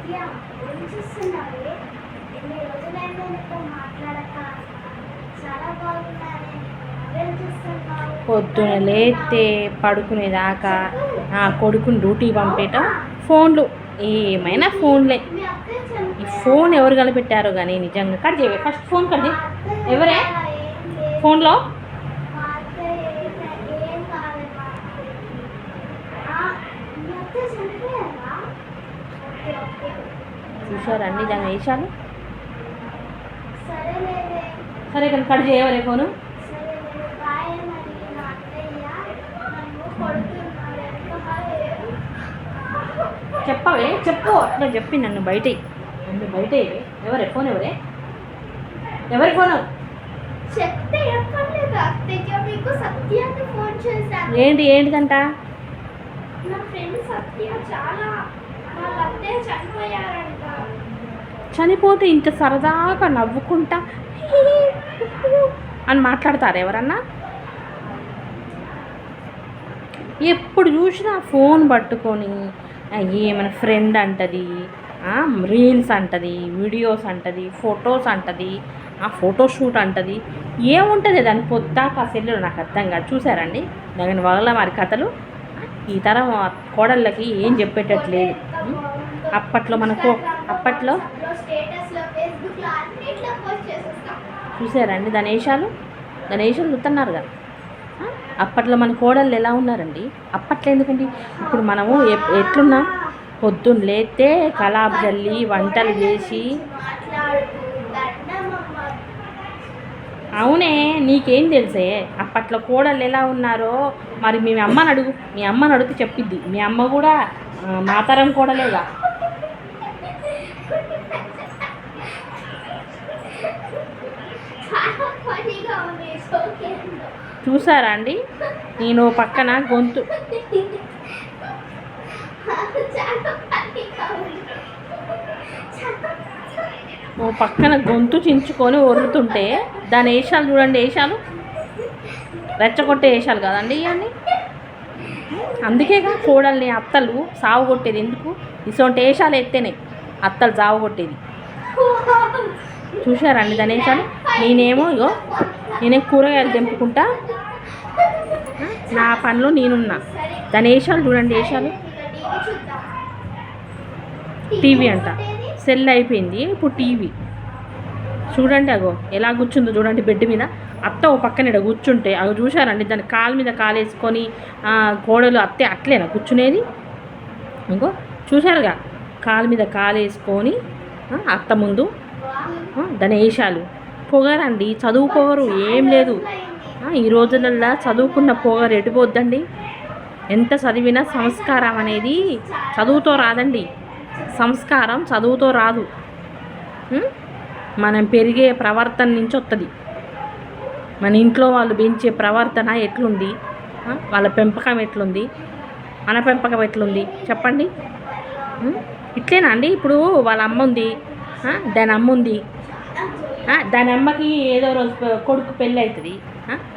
సత్య ఏం చేస్తున్నావే? ఎన్ని రోజులైందో నీతో మాట్లాడక. చాలా బాగున్నానే. నువ్వేం చేస్తున్నావు? పొద్దున లేస్తే పడుకునేదాకా ఆ కొడుకుని డ్యూటీ పంపేయటం ఫోన్లు. ఏమైనా ఫోన్లే. ఈ? ఫోన్ ఎవరు కనిపెట్టారో కానీ నిజంగా కట్ చేయవే. ఫస్ట్ ఫోన్ కట్ చేయి. ఎవరే? ఫోన్లో మా అక్క ఏం- ఏం కాలేదు మా అక్కకి. ఆ, మీ అక్క చనిపోయారా? Okay, okay. చూసారా అన్ని దాని వేషాలు. సరే కానీ కట్ చేయవరే ఫోను. చెప్పవే చెప్పు. అట్లా చెప్పి నన్ను బయట నన్ను బయట ఎవరే? ఫోన్ ఎవరే? ఎవరి ఫోను? ఏంటి ఏంటిదంట? నా ఫ్రెండ్ సత్య చాలా చనిపోతే ఇంత సరదాగా నవ్వుకుంటా? అని మాట్లాడతారు ఎవరన్నా? ఎప్పుడు చూసినా ఫోన్ పట్టుకొని ఏమైనా ఫ్రెండ్ అంటది రీల్స్ అంటది వీడియోస్ అంటది ఫొటోస్ అంటది ఆ ఫోటోషూట్ అంటది ఏముంటుంది దాని పొద్దాక ఆ సెల్లు నాకు అర్థం కాదు. చూసారండి? దాని వల్ల మరి కథలు? ఈ తరం కోడళ్ళకి ఏం చెప్పేటట్లేదు. అప్పట్లో మనకు అప్పట్లో చూసారండి దాని వేషాలు చూస్తున్నారు కదా. అప్పట్లో మన కోడళ్ళు ఎలా ఉన్నారండి? అప్పట్లో ఎందుకండి? ఇప్పుడు మనము ఎ- ఎట్లున్నాం? పొద్దున్న లేతే కలాబ్ జల్లి వంటలు చేసి అవునే నీకేం తెలుసే? అప్పట్లో కోడళ్ళు ఎలా ఉన్నారో? మరి మీ అమ్మని అడుగు. మీ అమ్మని అడిగితే చెప్పిద్ది. మీ అమ్మ కూడా మాతరం కోడలేగా చాలా ఫనీగా ఉంది ఓకే చూసారా అండి? నేను పక్కన గొంతు. ఓ పక్కన గొంతు చించుకొని ఒరుతుంటే దాని వేషాలు చూడండి వేషాలు రెచ్చగొట్టే వేషాలు కదండి ఇవన్నీ? అందుకేగా కోడల్ని అత్తలు సాగు కొట్టేది ఎందుకు? ఇటువంటి వేషాలు ఎత్తేనే అత్తలు సాగు కొట్టేది. చూశారండి దాని వేషాలు నేనేమో ఇగో నేనే కూరగాయలు తెంపుకుంటా. నా పనిలో నేనున్నా. దాని వేషాలు చూడండి వేషాలు. టీవీ అంట. సెల్ అయిపోయింది. ఇప్పుడు టీవీ. చూడండి అగో ఎలా కూర్చుందో చూడండి బెడ్ మీద. అత్త ఓ పక్కన ఈడ కూర్చుంటే అవి చూశారండి దాని కాలు మీద కాలేసుకొని ఆ, గోడలు అత్తే అట్లేనా కూర్చునేది? ఇంకో చూశారుగా? కాలు మీద కాలేసుకొని అత్త ముందు దాని వేషాలు పొగరండి. చదువు పొగరు ఏం లేదు. ఈ రోజులల్లో చదువుకున్న పొగరు ఎటుపోద్దండి ఎంత చదివినా సంస్కారం అనేది చదువుతో రాదండి. సంస్కారం చదువుతో రాదు. మనం పెరిగే ప్రవర్తన నుంచి వస్తుంది మన ఇంట్లో వాళ్ళు పెంచే ప్రవర్తన ఎట్లుంది? వాళ్ళ పెంపకం ఎట్లుంది? మన పెంపకం ఎట్లుంది? చెప్పండి. ఇట్లేనా అండి? ఇప్పుడు వాళ్ళ అమ్మ ఉంది దాని అమ్మ ఉంది దాని అమ్మకి ఏదో రోజు కొడుకు పెళ్ళి అవుతుంది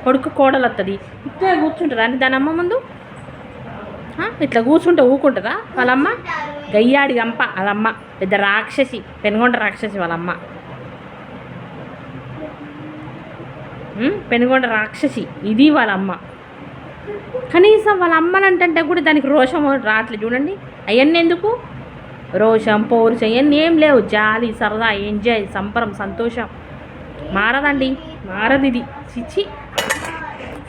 కొడుకు కోడలు వస్తుంది ఇట్లా కూర్చుంటుందా? అండి దాని అమ్మ ముందు? ఇట్లా కూర్చుంటే ఊకుంటుందా వాళ్ళమ్మ? గయ్యాడి గంప వాళ్ళమ్మ. పెద్ద రాక్షసి పెనుగొండ రాక్షసి వాళ్ళమ్మ. పెనుగొండ రాక్షసి. ఇది వాళ్ళమ్మ. కనీసం వాళ్ళ అమ్మనంటే కూడా దానికి రోషం రావట్లేదు చూడండి. అవన్నీ ఎందుకు? రోషం పౌరుషం ఇవన్నీ ఏం లేవు. జాలి సరదా ఎంజాయ్ సంబరం సంతోషం. మారదండి మారది ఇది చిచ్చి.